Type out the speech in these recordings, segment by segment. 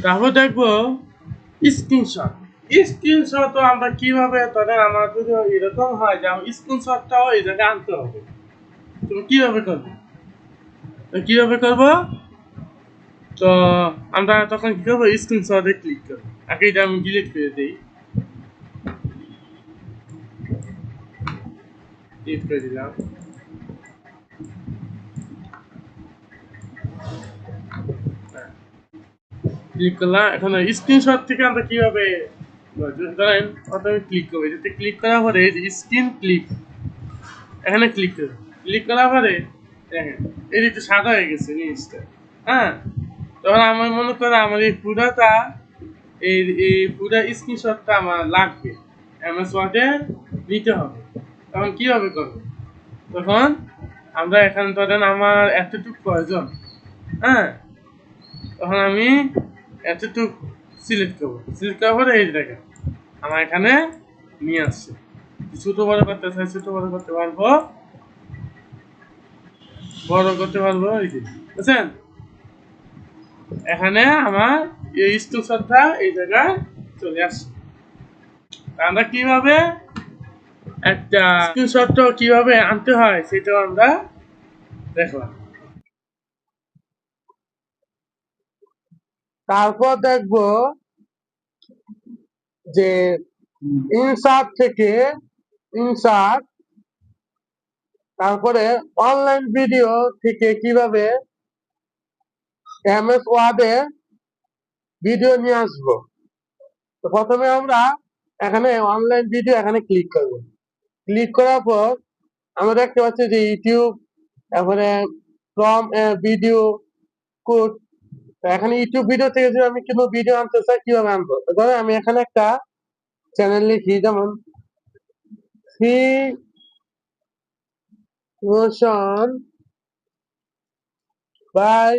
তারপর দেখব screenshot screenshot আমরা কীভাবে ধরেন আমার যদি এরকম হয় যে আমার স্ক্রিনশটটাও এই জায়গায় আনতে হবে। তুমি কীভাবে করবে? কীভাবে করব? তো আমরা তখন কি করব? স্ক্রিনশটে ক্লিক করব। আগে এটা আমি ডিলিট করে দিই। ডিলিট করে দিলাম। ক্লিক করলাম। এখন স্ক্রিনশট থেকে আমরা কীভাবে, ধরেন, প্রথমে ক্লিক করব। এটাতে ক্লিক করার পরে স্ক্রিন ক্লিক এখানে ক্লিক করব। ক্লিক করার পরে, দেখেন এই একটু সাদা হয়ে গেছে জিনিসটা হ্যাঁ? তখন আমার মনে করে আমার এই পুরাটা, এই এই পুরা স্ক্রিনশটটা আমার লাগবে। এমএস ওয়ার্ডে নিতে হবে। তখন কীভাবে করব? তখন আমরা এখানে ধরেন আমার এতটুকু প্রয়োজন। হ্যাঁ? তখন আমি এতটুকু সিলেক্ট করব। সিলেক্ট করার পরে এই দেখেন, আমার এখানে নিয়ে আসছে। ছোট বড় করতে চাই, ছোট বড় করতে পারব। বড় করতে পারব, এই যে, বুঝছেন? এখানে আমার এই স্ক্রিনশটটা এই জায়গায় চলে আসছে। আমরা কীভাবে একটা স্ক্রিনশটটা কীভাবে আনতে হয়, সেটাও আমরা দেখলাম। তারপর দেখব যে ইনসার্ট থেকে ইনসার্ট তারপরে অনলাইন ভিডিও থেকে কীভাবে এমএস ওয়ার্ডে ভিডিও নিয়ে আসব। তো প্রথমে আমরা এখানে অনলাইন ভিডিও এখানে ক্লিক করব। ক্লিক করার পর আমরা দেখতে পাচ্ছি যে ইউটিউব তারপরে ফ্রম ভিডিও কোড এখানে ইউটিউব ভিডিও থেকে যদি আমি কোনো ভিডিও আনতে চাই, কীভাবে আনব? ধরো আমি এখানে একটা চ্যানেল লিখি, যেমন ফ্রি মোশন বাই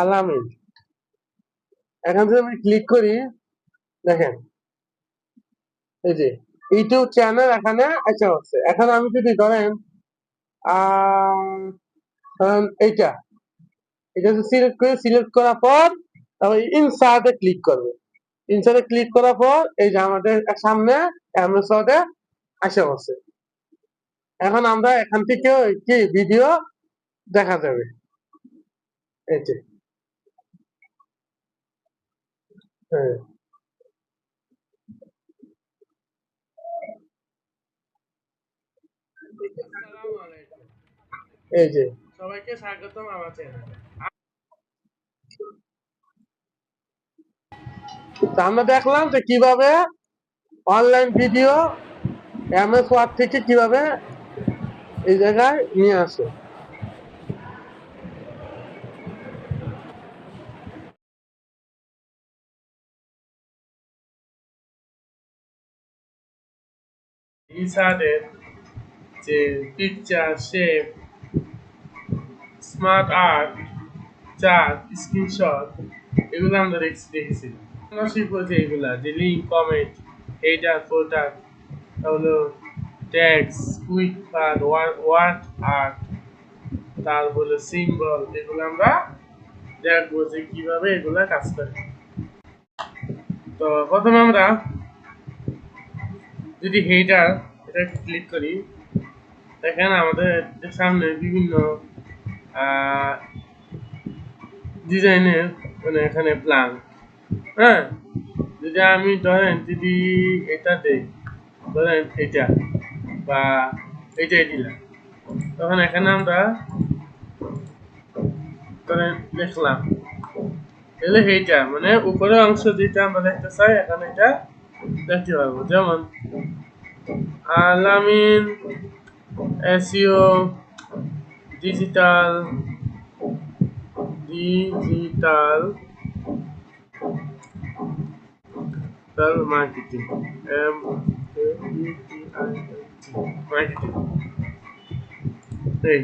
আলামিন। এখান থেকে আমি ক্লিক করি, দেখেন, এই যে ইউটিউব চ্যানেল এখানে আচ্ছা হচ্ছে এখন আমি যদি ধরেন এইটা। এটা সিলেক্ট করে সিলেক্ট করার পর তারপর ইনসার্টে ক্লিক করবে। ইনসার্টে ক্লিক করার পর এই যে আমাদের সামনে অ্যামাজনে আসে বসে। এখন আমরা এখান থেকে কি ভিডিও দেখা যাবে। এই যে। হ্যাঁ। এই যে। সবাইকে স্বাগতম আমার চ্যানেলে আমরা দেখলাম যে কীভাবে অনলাইন ভিডিও এমএস ওয়ার্ড থেকে কীভাবে এই জায়গায় নিয়ে আসে। ইনসার্টের যে picture shape smart art chart screenshot এগুলো আমরা দেখছি, দেখেছিলাম। শিখব যে এগুলা, যে লিঙ্ক কমেন্ট হেডার ফোটার হলো text quick card word art তারপরে সিম্বল এগুলো আমরা দেখব যে কীভাবে এগুলা কাজ করে। তো প্রথমে আমরা যদি হেডার এটা ক্লিক করি, দেখেন আমাদের সামনে বিভিন্ন ডিজাইনের মানে এখানে প্ল্যান হ্যাঁ যদি আমি ধরেন যদি এটা ধরেন এটা বা এটাই দিলাম, তখন এখানে আমরা ধরেন লিখলাম। এলে এইটা মানে উপরের অংশ যেটা আমরা দেখতে চাই, এখানে এটা দেখতে পারব যেমন আলামিন এসিও ডিজিটাল ডিজিটাল তার মার্কেটিং এই,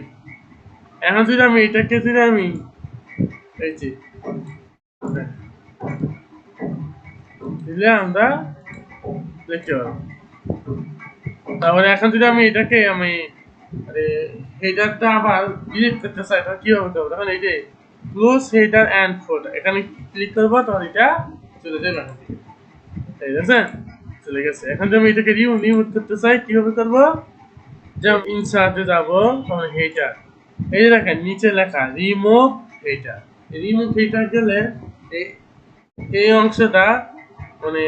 এখন যদি আমি এটাকে যদি আমি? এই যে। দিলে আমরা দেখতে পারব তারপরে এখন যদি আমি, এটাকে আমি, আরে হেডারটা আবার ডিলিট করতে চাই করব তখন এই যে ক্লোজ হেডার অ্যান্ড ফোল্ডার এখানে ক্লিক করব, তখন এটা চলে যাবে চলে গেছে। এখন যদি আমি এটাকে রিমুভ রিমুভ করতে চাই এই যে দেখেন, নিচে লেখা রিমুভ রিমুভ গেলে এই এই অংশটা মানে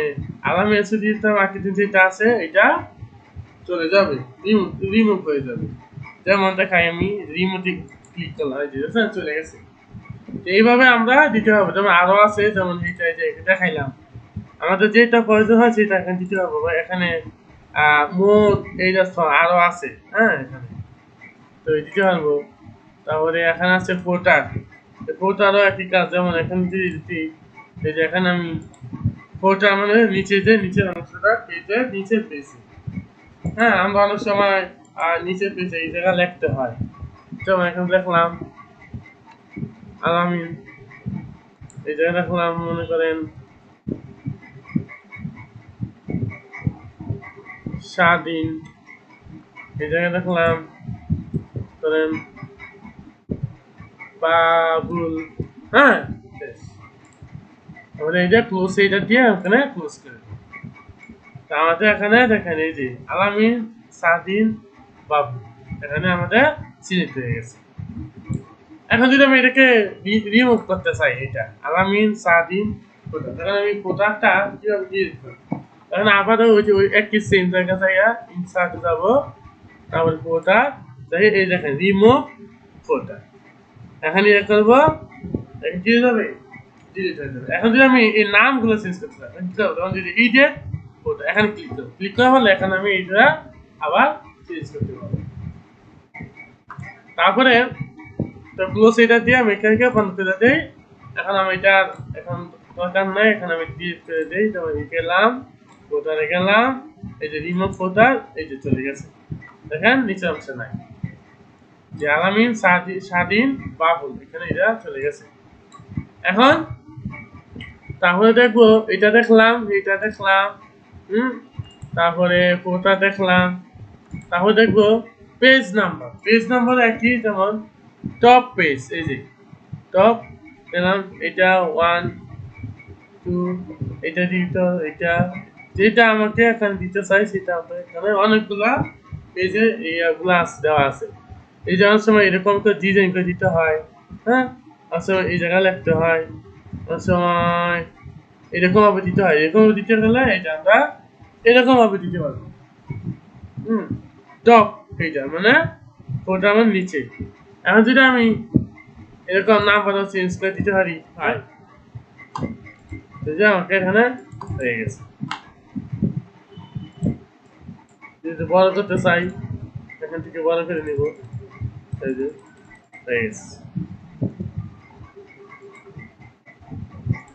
যেটা আছে, এটা চলে যাবে। রিমুভ রিমুভ হয়ে যাবে। যেমন দেখাই আমি রিমোটে ক্লিক করলাম, এই যে চলে গেছে। এইভাবে আমরা দিতে হবে। যেমন আরও আছে, যেমন এই দেখাইলাম। আমাদের যেটা প্রয়োজন হয় সেটা এখানে দিতে পারব, বা এখানে মোট এই যে স- আরও আছে হ্যাঁ এখানে। তো দিতে পারব। তারপরে এখানে আছে ফোটার ফোটারও একই কাজ, যেমন এখানে যদি দিতে, এই যে এখানে আমি ফোটার মানে নিচে যে নিচের অংশটা পেজে নিচে পেয়েছি। হ্যাঁ আমরা অনেক সময় আর নিচে পেয়েছি, এই জায়গা লিখতে হয়। যেমন এখানে দেখলাম আর আমি এই জায়গা দেখলাম, মনে করেন স্বাধীন এই জায়গা দেখলাম, ধরেন বাবুল হ্যাঁ বেশ। তারপরে এই যে ক্লোজ এইটা দিয়ে ওখানে ক্লোজ করে তা আমাদের এখানে দেখেন এই যে আলামিন স্বাধীন বাবু এখানে আমাদের সিলেক্ট হয়ে গেছে। এখন যদি আমি এটাকে রিমুভ করতে চাই, এটা আলামিন স্বাধীন কোটা আমি কোটাটা কীভাবে ডিলিট করব? ওই যে একই সেম জায়গা ইনসার্ট যাব। তারপর এই দেখেন রিমুভ এখন যাবে ডিলিট হয়ে যাবে। এখন যদি আমি এই নামগুলো চেঞ্জ করতে চাই তখন যদি এখানে ক্লিক ক্লিক করা হলে এখন আমি এইটা আবার চেঞ্জ করতে পারব। তারপরে তো ক্লোজ এটা দিয়ে আমি এখানে বন্ধ করে দেই। এখন আমি এটা এখন দরকার নাই, এখন আমি ডিলিট করে দেই তো আমি গেলাম কোথায় গেলাম এই যে রিমুভ কোথায় এই যে চলে গেছে। দেখেন, নিচে অংশে নাই। যে আলামিন স্বাধীন, বাবুল, এখানে এটা চলে গেছে। এখন, তাহলে দেখব, এটা দেখলাম এটা দেখলাম, হুম? তারপরে কোটা দেখলাম। তাহলে দেখব পেজ নাম্বার পেজ নাম্বার একই, যেমন টপ পেজ এই যে টপ দিলাম এটা ওয়ান টু এটা দিত এটা যেটা আমাকে এখানে দিতে চাই, সেটা আমাকে এখানে অনেকগুলা পেজে এইগুলো আছে দেওয়া আছে। এই যে অনেক সময় এরকম করে ডিজাইন করে দিতে হয় হ্যাঁ? অনেক সময় এই জায়গায় লিখতে হয়, অনেক সময় এরকম ভাবে দিতে হয়। এরকম দিতে গেলে এটা আমরা এরকম ভাবে দিতে পারব। হুম? টপ এইটা মানে ওটা আমার নিচে। এখন যদি আমি এরকম নাম্বারও চেঞ্জ করে দিতে পারি, হয়। যে আমাকে এখানে হয়ে গেছে। যদি বড় করতে চাই এখান থেকে বড় করে নিব। এই যে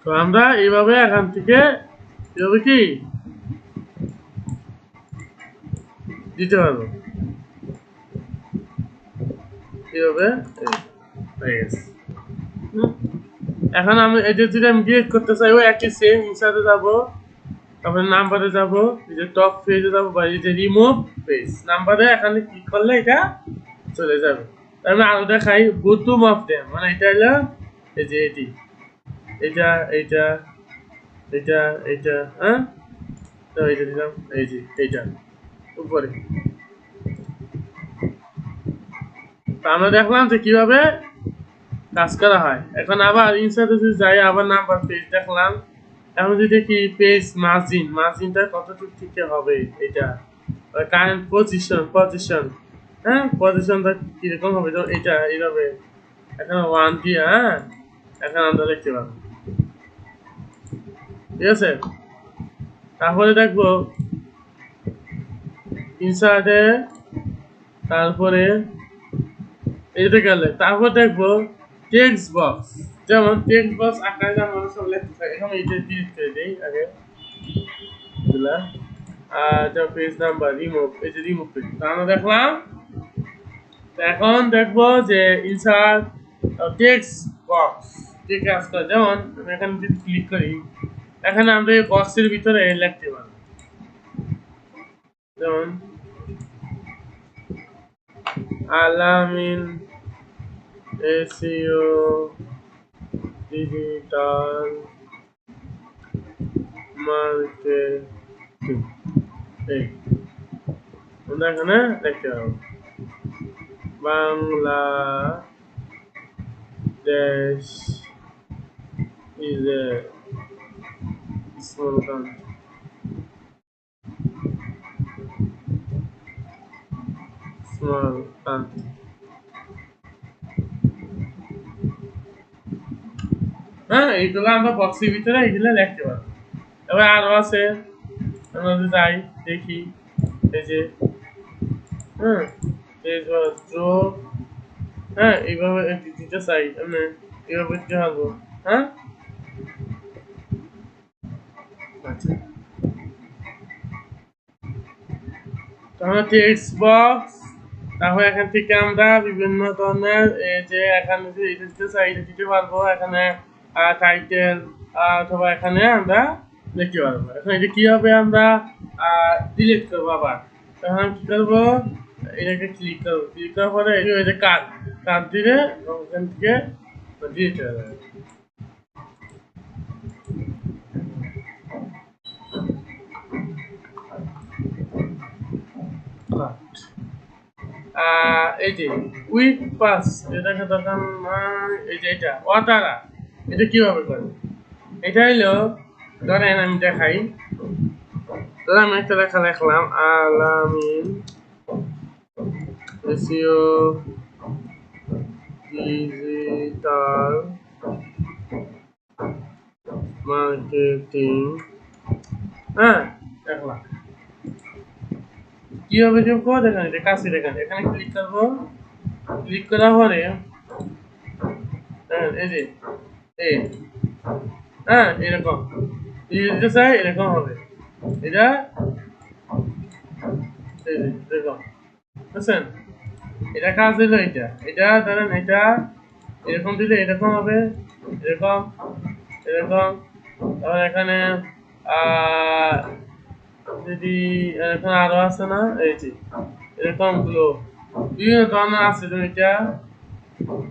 তো আমরা এইভাবে এখান থেকে এভাবে কি? দিতে পারব। এইভাবে। এখন আমি এই যে যদি আমি ডিলিট করতে চাই ওই একই সেম ইনসার্টে যাব। তারপরে নাম্বারে যাব, এই যে টপ পেজে যাব বা এই যে রিমুভ পেজ নাম্বারে এখানে ক্লিক করলে এটা চলে যাবে। তার আমি আরও দেখাই বুটুম অফ দেম মানে এটা হলো এই যে এটি। এটা এইটা এটা এইটা হ্যাঁ? তো এইটা দিলাম, এই যে এইটা উপরে। আমরা দেখলাম যে কীভাবে কাজ করা হয়। এখন আবার যদি যাই, আবার নাম্বার পেজ দেখলাম। এখন যদি দেখি পেজ মার্জিন মার্জিনটা কতটুকু থেকে হবে এটা? কারেন্ট পজিশন পজিশন হ্যাঁ? পজিশনটা কীরকম হবে? তো এটা, এইভাবে। এখন ওয়ান দিয়ে হ্যাঁ? এখন আমরা দেখতে পাবো। ঠিক আছে? তারপরে দেখব ইনসার্টে তারপরে এতে গেলে, তারপর দেখব টেক্সট বক্স যেমন টেক্সট বক্স আকারে যেমন সব লিখতে থাকে। এখন এটা ডিলিট করে দেই আগে। দিলাম আর যা পেজ নাম্বার রিমুভ এই যে রিমুভ পেজ তা আমরা দেখলাম এখন দেখব যে ইনসার্ট টেক্সট বক্স যে কাজ করে যেমন আমি এখানে যদি ক্লিক করি, এখানে আমরা বক্সের ভিতরে লিখতে পারব। যেমন, আলামিন এসিও ডিজিটাল মার্কেটিং এই আমরা এখানে দেখতে পাবো Bangladesh is a small country. Small country. হ্যাঁ এইগুলো আমরা বক্সের ভিতরে এইগুলো লিখতে পারব। এবার আরও আছে আমরা যদি যাই দেখি এই যে হ্যাঁ যোগ হ্যাঁ এইভাবে দিতে চাই আমি এইভাবে দিতে পারব। হ্যাঁ? আচ্ছা। তাহলে টেক্সট বক্স তাহলে এখান থেকে আমরা বিভিন্ন ধরনের এই যে এখানে দিতে চাই দিতে পারব এখানে টাইটেল অথবা এখানে আমরা লিখতে পারব। এখন এটা কি হবে আমরা ডিলিট করব আবার? তখন আমি কি করব? এটাকে ক্লিক করব। ক্লিক করার পরে যে কাট কাট দিলে ওখান থেকে ডিলিট হয়ে যাবে। এই যে, উইক পাস, এটাকে দরকার এই যে এটা অতারা এটা কীভাবে করে? এটা হইল, ধরেন আমি দেখাই। ধর আমি একটা লেখা লিখলাম, আলামিন এসিও ডিজিটাল মার্কেটিং। হ্যাঁ দেখলাম। কীভাবে যোগ করব দেখেন এটা কাছে দেখেন, এখানে ক্লিক করব। ক্লিক করার পরে হ্যাঁ এই যে হ্যাঁ এরকম। দিলো এরকম হবে। এরকম এরকম। তারপর এখানে যদি এরকম আরও আছে না, এই যে এরকমগুলো বিভিন্ন ধরনের আছে এটা।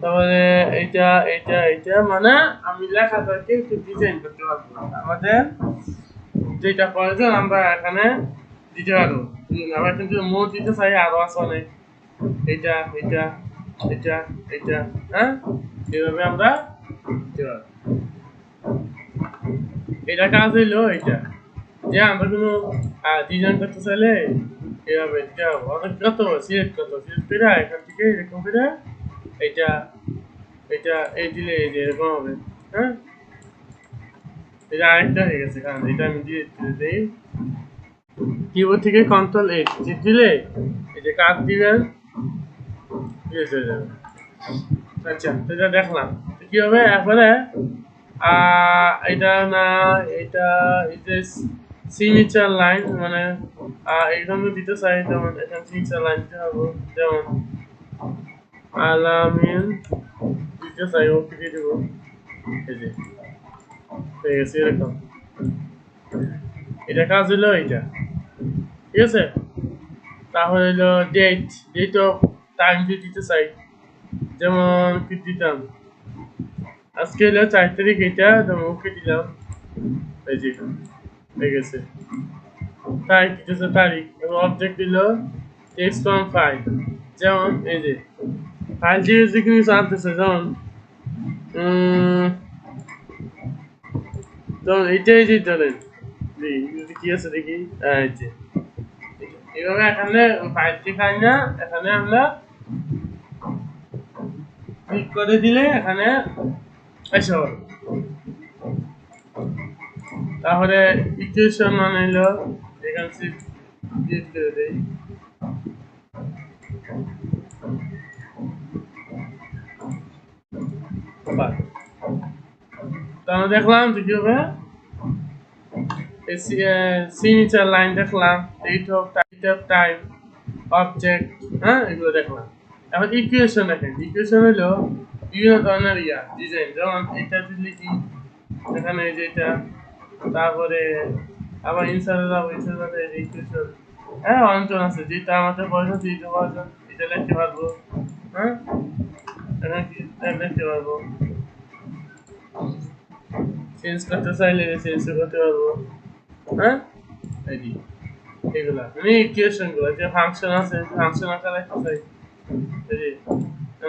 তারপরে এইটা এইটা এইটা মানে আমি লেখাটাকে একটু ডিজাইন করতে পারব। আমাদের যেটা প্রয়োজন, আমরা এখানে দিতে পারব। আমরা কিন্তু মোট দিতে চাই, আরও আছে অনেক। এইটা এইটা এটা এটা হ্যাঁ? এভাবে আমরা দিতে পারব। এটা কাজ হইল এইটা। যে আমরা কোনো ডিজাইন করতে চাইলে এভাবে দিতে হবে অনেক কত সিলেক্ট কত সিলেক্ট করে এখান থেকে এরকম করে এটা এটা, এই দিলে এই যে এরকম হবে। হ্যাঁ? এটা হয়ে গেছে, কারণ এটা আমি দিয়ে দিই। কিবোর্ড থেকে কন্ট্রোল এইট দিলে এই যে কাজ দিবেন চলে যাবে। আচ্ছা এটা দেখলাম। কি হবে? এরপরে এটা না, এটা এটা সিগনেচার লাইন মানে এখানে দিতে চাই, যেমন এখানে সিগনেচার লাইন দিতে হবে, যেমন আলামিন দিতে চাই ওকে দিয়ে দেবো এই যে ঠিক আছে এরকম এটা কাজ হলো এইটা ঠিক আছে তাহলে হলো ডেট ডেট অফ টাইম দিয়ে দিতে চাই যেমন কি দিতাম আজকে হলো চার তারিখ এটা যেমন ওকে দিলাম এই যে হয়ে গেছে তারিখ দিতেছে তারিখ এবং অবজেক্ট দিল টেক্সট ফ্রম ফাইল যেমন, এই যে যে যে কিছু আনতেছে যেমন যেমন যে ধরেন কি আছে দেখি যে এইভাবে এখানে ফাইলটি খাই না এখানে আমরা ক্লিক করে দিলে এখানে এসে হবে তাহলে ইকুয়েশন মানে হলো এখানে ডিলিট করে দেই তাহলে দেখলাম যে কি সিগনেচার লাইন দেখলাম date of date of time object হ্যাঁ এগুলো দেখলাম। এখন ইকুয়েশন দেখেন ইকুয়েশন হলো বিভিন্ন ধরনের ইয়া ডিজাইন যেমন এটা দিলে এখানে এই যে এটা, তারপরে আবার ইনসারে যাব ইকুয়েশন হ্যাঁ অঞ্চল আছে, যেটা আমাদের প্রয়োজন সেইটা প্রয়োজন এটা লিখতে পারব হ্যাঁ? এখানে কি লিখতে পারব। চেঞ্জ করতে চাইলে চেঞ্জ করতে পারব হ্যাঁ এই যে এগুলা মানে ইকুয়েশনগুলো যে ফাংশন আছে ফাংশন আকারে লিখতে চাই এই যে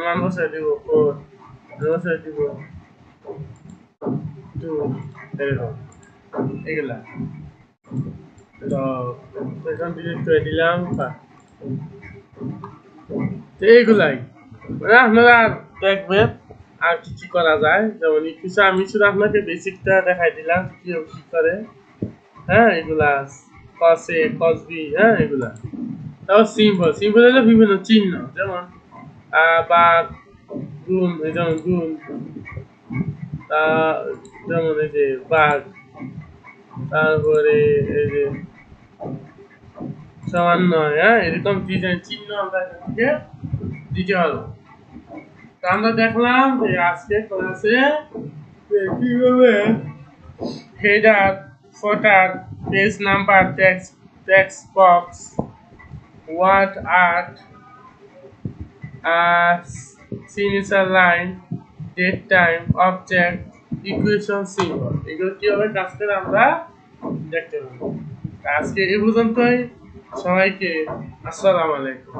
মান বসাই দিব ফোর বসাই দিব টু এরকম এগুলা তো এখন ডিলিট করে দিলাম বা তো এইগুলাই মানে আপনারা দেখবেন আর কি করা যায়? যেমন কিছু আমি শুধু আপনাকে বেসিকটা দেখাই দিলাম, কি কি করে। হ্যাঁ এগুলা কসে, কসবি হ্যাঁ এগুলা। তারপর সিম্বল সিম্বল হলো বিভিন্ন চিহ্ন, যেমন বা গুণ যেমন গুণ যেমন এই যে বাঘ, তারপরে এই যে সমান নয় হ্যাঁ এরকম চিহ্ন আমরা দিতে পারব। আমরা দেখলাম যে আজকে ক্লাসে কীভাবে header footer page number text text box word art signature line date time object equation symbol এগুলো কীভাবে কাজ করে আমরা দেখতে পাবো। আজকে এ পর্যন্তই। সবাইকে আসসালামু আলাইকুম।